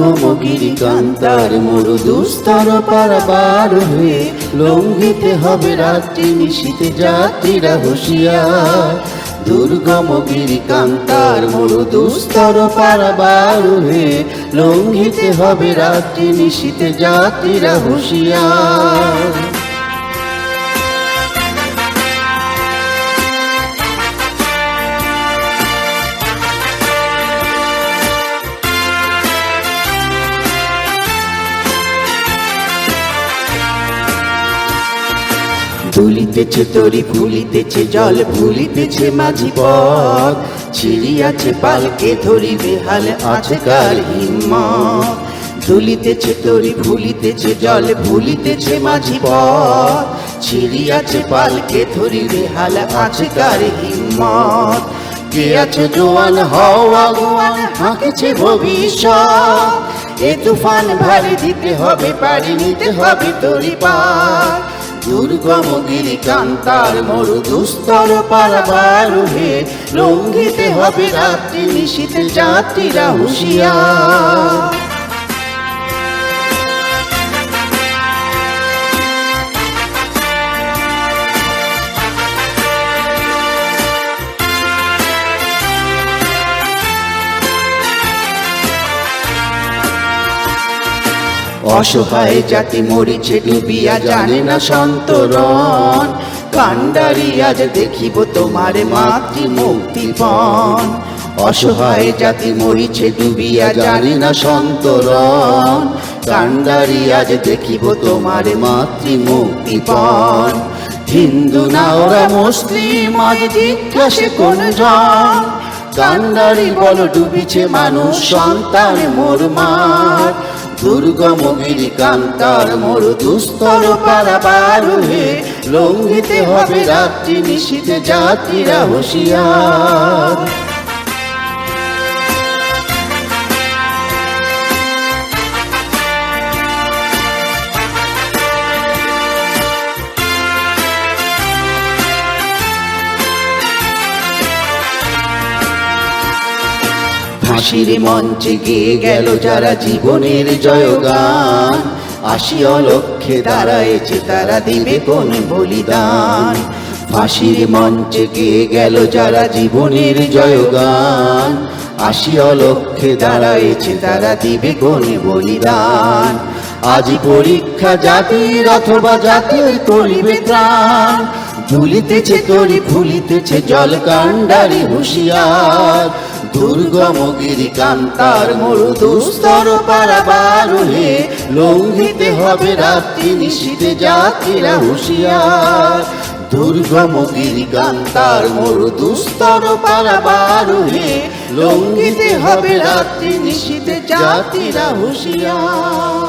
দুর্গম গিরিকান্তার মরু দুস্তর পারাবার হয়ে লঙ্ঘিতে হবে রাত্রি নিশীতে যাত্রীরা হুশিয়া দুর্গম গিরিকান্তার মরু দুস্তর পারাবার হয়ে লঙ্ঘিতে হবে রাত্রি নিশীতে যাত্রীরা হুঁশিয়ার। দুলিতেছে তরি ফুলিতেছে, জল ভুলিতেছে মাঝি পথ। ছিড়িয়াছে পালকে ধরি বেহাল আছে কার হিম্মত। দুলিতেছে তরি ফুলিতেছে, জল ভুলিতেছে মাঝি পথ। ছিড়িয়াছে পালকে ধরি বেহাল আছে কার হিম্মত। কে আছে জোয়ান হওয়া গোয়ান হাঁকেছে ভবিষ্যৎ। এ তুফান ভারী দিতে হবে, পারি নিতে হবে তরি পার। দুর্গম গিরি কান্তার মরু দুস্তর পারাবার হে লঙ্ঘিতে হবে রাত্রি নিশীতে যাত্রীরা হুঁশিয়ার। অসহায় জাতি মরিছে ডুবিয়া জানে না সন্তরণ। কান্ডারি আজ দেখিব তোমার মাতৃ মুক্তিপণ। অসহায় জাতি মরিছে ডুবিয়া জানে না সন্তরণ। কান্ডারি আজ দেখিব তোমার মাতৃ মুক্তিপণ। হিন্দু না ওরা মুসলিম, আজ জিজ্ঞাসে কোন জন? কান্ডারি বল, ডুবিছে মানুষ, সন্তান মোর মার। দুর্গম গিরিকান্তার মোর দুস্তর পারাবার হে লঙ্ঘিতে হবে রাত্রি নিশীতে জাতিরা হুঁশিয়ার। ফাঁসির মঞ্চে গিয়ে গেল যারা জীবনের জয়গান? আশি অলক্ষে দাঁড়ায়েছে তারা দিবে কোন বলিদান? ফাঁসির মঞ্চে গিয়ে গেল যারা জীবনের জয়গান? আশি অলক্ষে দাঁড়ায়েছে তারা দিবে কোন বলিদান? আজি পরীক্ষা জাতির অথবা জাতির করিবে ত্রাণ। ঝুলিতেছে তরি, ফুলিতেছে জল কাণ্ডারি হুঁশিয়ার। দুর্গম গিরি কান্তার মরু দুস্তর পারাবার হে লঙ্ঘিতে হবে রাত্রি নিশীতে জাতিরা হুঁশিয়ার। দুর্গম গিরি কান্তার মরু দুস্তর পারাবার হে লঙ্ঘিতে হবে রাত্রি নিশীতে জাতিরা হুঁশিয়ার।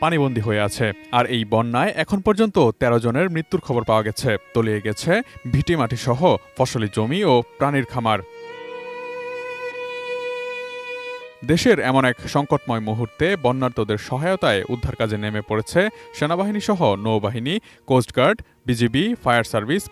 পানিবন্দী হয়ে আছে। আর এই বন্যায় এখন পর্যন্ত ১৩ জনের মৃত্যুর খবর পাওয়া গেছে। তলিয়ে গেছে ভিটিমাটি সহ ফসলি জমি ও প্রাণীর খামার। দেশের এমন এক সংকটময় মুহূর্তে বন্যার্তদের সহায়তায় উদ্ধার কাজে নেমে পড়েছে সেনাবাহিনী সহ নৌবাহিনী, কোস্টগার্ড, বিজিবি, ফায়ার সার্ভিস